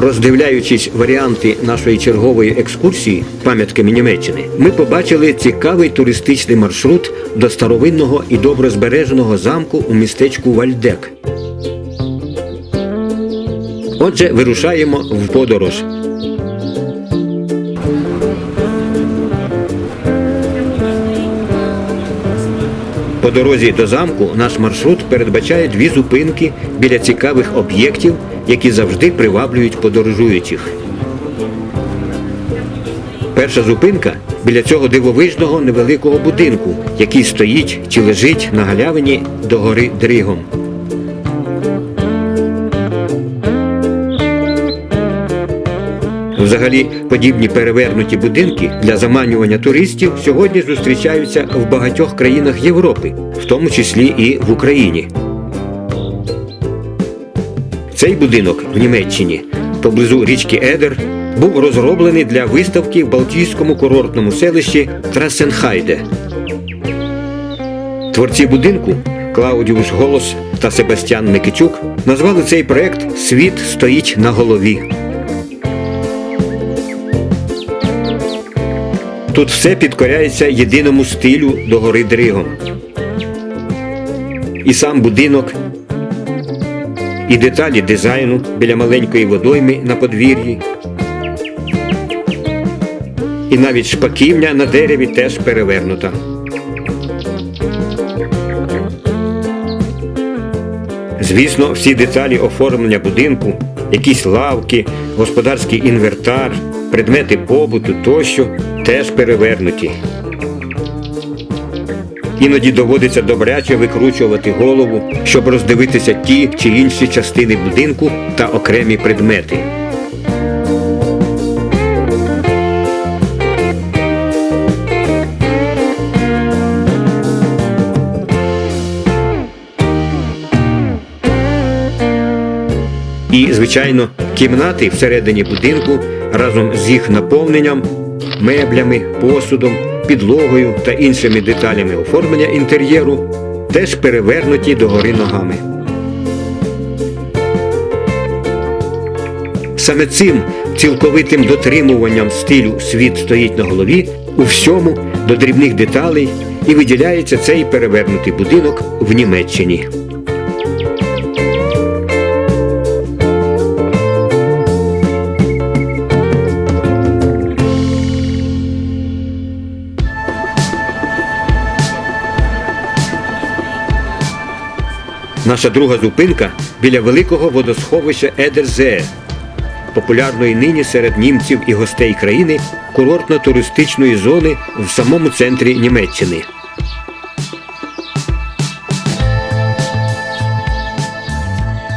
Роздивляючись варіанти нашої чергової екскурсії пам'ятками Німеччини, ми побачили цікавий туристичний маршрут до старовинного і добре збереженого замку у містечку Вальдек. Отже, вирушаємо в подорож. По дорозі до замку наш маршрут передбачає дві зупинки біля цікавих об'єктів, які завжди приваблюють подорожуючих. Перша зупинка біля цього дивовижного невеликого будинку, який стоїть чи лежить на галявині до гори Дригом. Взагалі, подібні перевернуті будинки для заманювання туристів сьогодні зустрічаються в багатьох країнах Європи, в тому числі і в Україні. Цей будинок в Німеччині поблизу річки Едер був розроблений для виставки в Балтійському курортному селищі Трасенхайде. Творці будинку Клаудіус Голос та Себастьян Никичук назвали цей проект Світ стоїть на голові. Тут все підкоряється єдиному стилю до гори Дригом. І сам будинок, і деталі дизайну біля маленької водойми на подвір'ї. І навіть шпаківня на дереві теж перевернута. Звісно, всі деталі оформлення будинку, якісь лавки, господарський інвентар, предмети побуту тощо теж перевернуті. Іноді доводиться добряче викручувати голову, щоб роздивитися ті чи інші частини будинку та окремі предмети. І, звичайно, кімнати всередині будинку разом з їх наповненням, меблями, посудом, підлогою та іншими деталями оформлення інтер'єру теж перевернуті догори ногами. Саме цим цілковитим дотримуванням стилю світ стоїть на голові у всьому до дрібних деталей і виділяється цей перевернутий будинок в Німеччині. Наша друга зупинка біля великого водосховища Едерзе, популярної нині серед німців і гостей країни курортно-туристичної зони в самому центрі Німеччини.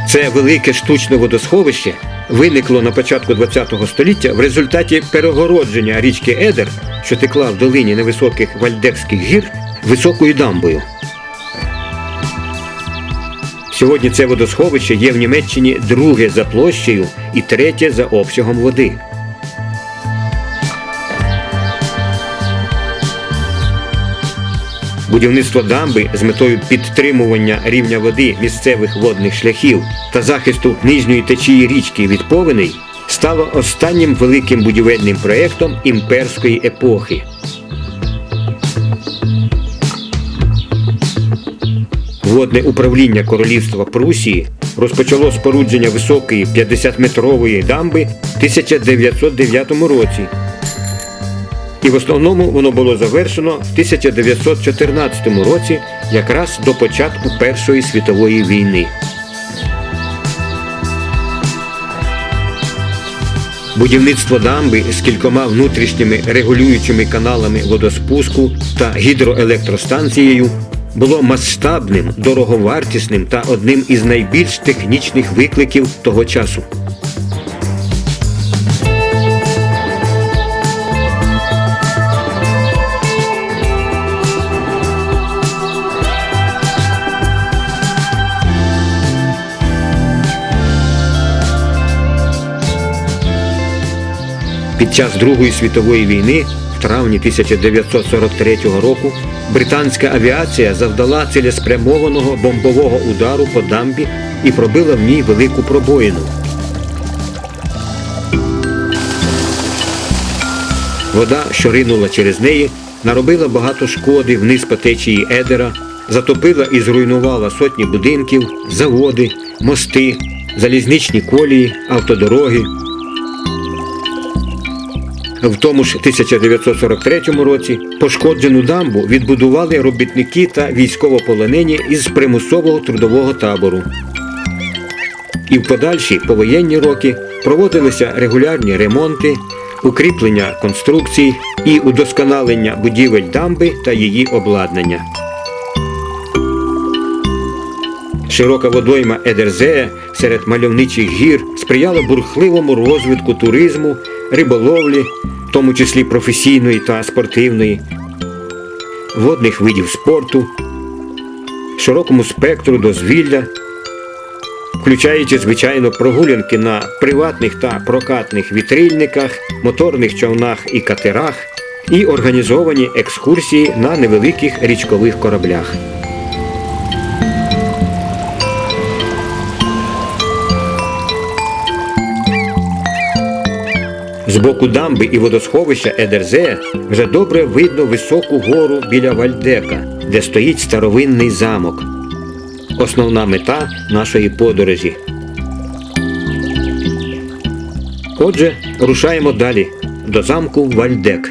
Це велике штучне водосховище виникло на початку ХХ століття в результаті перегородження річки Едер, що текла в долині невисоких вальдекських гір, високою дамбою. Сьогодні це водосховище є в Німеччині друге за площею і третє за обсягом води. Будівництво дамби з метою підтримування рівня води місцевих водних шляхів та захисту нижньої течії річки від повеней стало останнім великим будівельним проєктом імперської епохи. Водне управління Королівства Прусії розпочало спорудження високої 50-метрової дамби в 1909 році. І в основному воно було завершено в 1914 році, якраз до початку Першої світової війни. Будівництво дамби з кількома внутрішніми регулюючими каналами водоспуску та гідроелектростанцією було масштабним, дороговартісним та одним із найбільш технічних викликів того часу. Під час Другої світової війни, травні 1943 року британська авіація завдала цілеспрямованого бомбового удару по дамбі і пробила в ній велику пробоїну. Вода, що ринула через неї, наробила багато шкоди вниз по течії Едера, затопила і зруйнувала сотні будинків, заводи, мости, залізничні колії, автодороги. В тому ж 1943 році пошкоджену дамбу відбудували робітники та військовополонені із примусового трудового табору. І в подальші повоєнні роки проводилися регулярні ремонти, укріплення конструкцій і удосконалення будівель дамби та її обладнання. Широка водойма Едерзея серед мальовничих гір сприяла бурхливому розвитку туризму, риболовлі, тому числі професійної та спортивної, водних видів спорту, широкому спектру дозвілля, включаючи, звичайно, прогулянки на приватних та прокатних вітрильниках, моторних човнах і катерах, і організовані екскурсії на невеликих річкових кораблях. З боку дамби і водосховища Едерзея вже добре видно високу гору біля Вальдека, де стоїть старовинний замок. Основна мета нашої подорожі. Отже, рушаємо далі до замку Вальдек.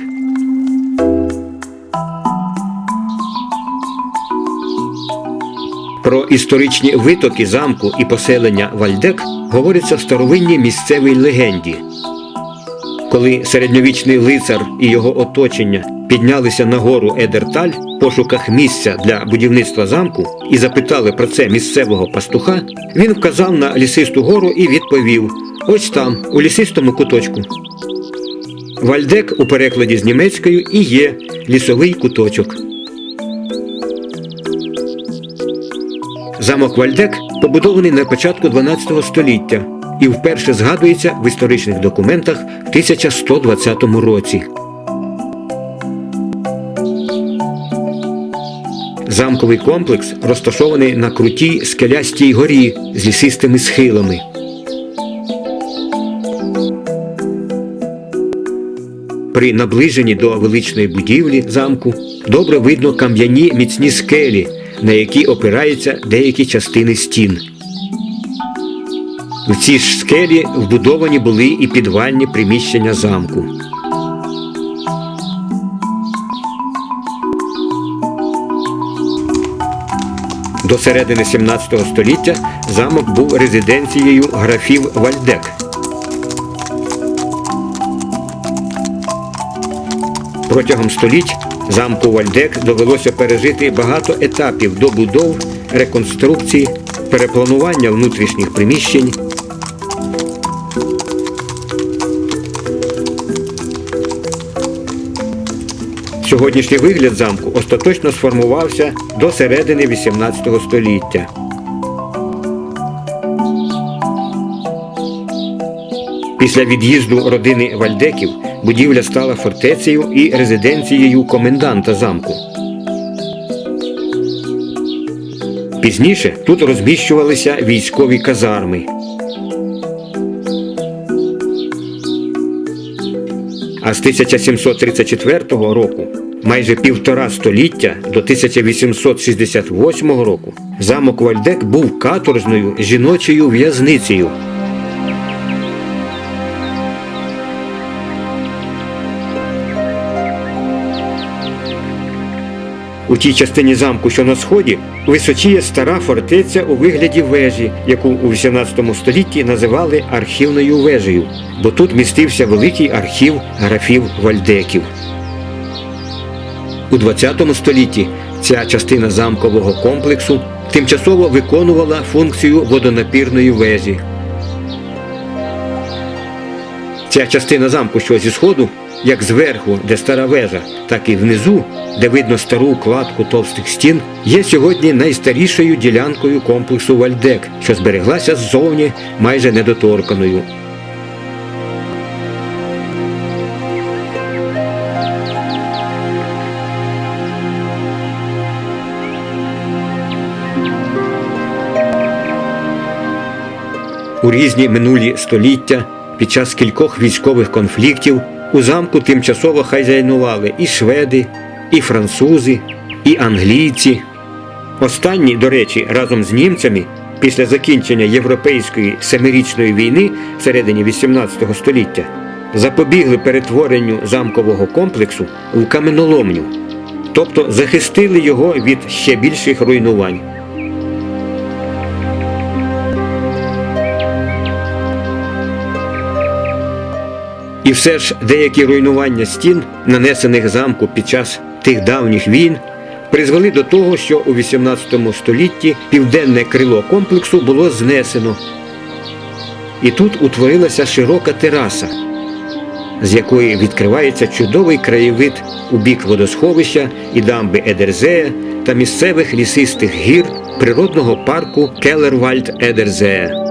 Про історичні витоки замку і поселення Вальдек говориться в старовинній місцевій легенді. Коли середньовічний лицар і його оточення піднялися на гору Едерталь в пошуках місця для будівництва замку і запитали про це місцевого пастуха, він вказав на лісисту гору і відповів: ось там, у лісистому куточку. Вальдек у перекладі з німецькою і є лісовий куточок. Замок Вальдек побудований на початку 12 століття і вперше згадується в історичних документах в 1120 році. Замковий комплекс розташований на крутій скелястій горі з лісистими схилами. При наближенні до величної будівлі замку добре видно кам'яні міцні скелі, на які опираються деякі частини стін. В цій ж скелі вбудовані були і підвальні приміщення замку. До середини 17 століття замок був резиденцією графів Вальдек. Протягом століть замку Вальдек довелося пережити багато етапів добудов, реконструкцій, перепланування внутрішніх приміщень. Сьогоднішній вигляд замку остаточно сформувався до середини 18 століття. Після від'їзду родини Вальдеків будівля стала фортецею і резиденцією коменданта замку. Пізніше тут розміщувалися військові казарми. А з 1734 року, майже півтора століття до 1868 року, замок Вальдек був каторжною жіночою в'язницею. У тій частині замку, що на сході, височіє стара фортеця у вигляді вежі, яку у 18 столітті називали архівною вежею, бо тут містився великий архів графів Вальдеків. У 20 столітті ця частина замкового комплексу тимчасово виконувала функцію водонапірної вежі. Ця частина замку, що зі сходу, як зверху, де стара вежа, так і внизу, де видно стару кладку товстих стін, є сьогодні найстарішою ділянкою комплексу Вальдек, що збереглася ззовні майже недоторканою. У різні минулі століття під час кількох військових конфліктів У замку тимчасово хазяйнували і шведи, і французи, і англійці. Останні, до речі, разом з німцями після закінчення Європейської семирічної війни в середині XVIII століття запобігли перетворенню замкового комплексу в каменоломню, тобто захистили його від ще більших руйнувань. І все ж деякі руйнування стін, нанесених замку під час тих давніх війн, призвели до того, що у XVIII столітті південне крило комплексу було знесено. І тут утворилася широка тераса, з якої відкривається чудовий краєвид у бік водосховища і дамби Едерзея та місцевих лісистих гір природного парку Келервальд Едерзея.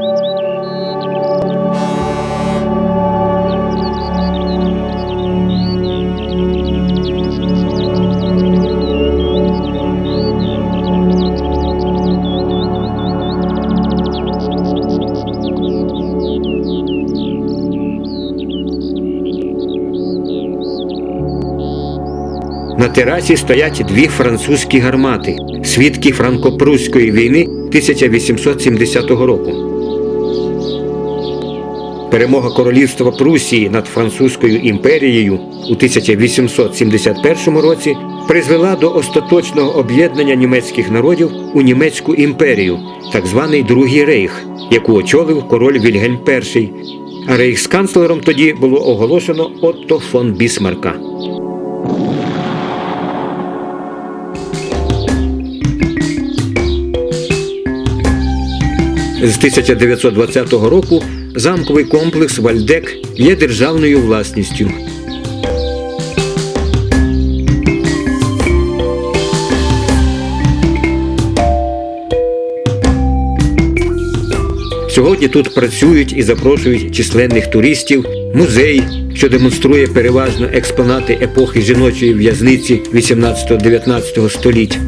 На терасі стоять дві французькі гармати, свідки франко-прусської війни 1870 року. Перемога королівства Прусії над Французькою імперією у 1871 році призвела до остаточного об'єднання німецьких народів у німецьку імперію, так званий Другий рейх, яку очолив король Вільгельм І. А рейхсканцлером тоді було оголошено Отто фон Бісмарка. З 1920 року замковий комплекс Вальдек є державною власністю. Сьогодні тут працюють і запрошують численних туристів, музей, що демонструє переважно експонати епохи жіночої в'язниці 18-19 століть,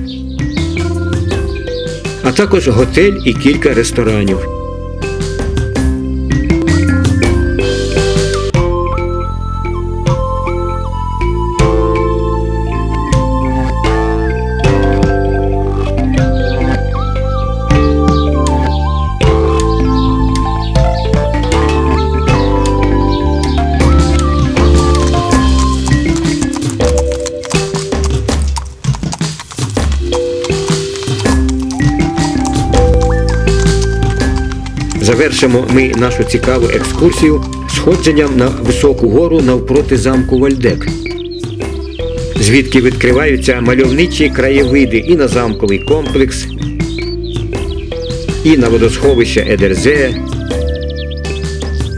також готель і кілька ресторанів. Завершимо ми нашу цікаву екскурсію сходженням на високу гору навпроти замку Вальдек, звідки відкриваються мальовничі краєвиди і на замковий комплекс, і на водосховище Едерзея,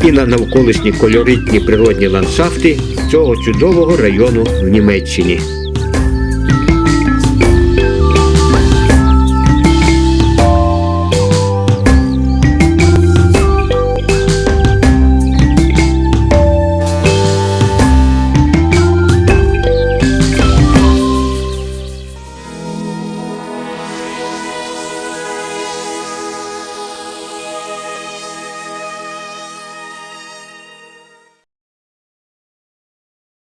і на навколишні кольоритні природні ландшафти цього чудового району в Німеччині.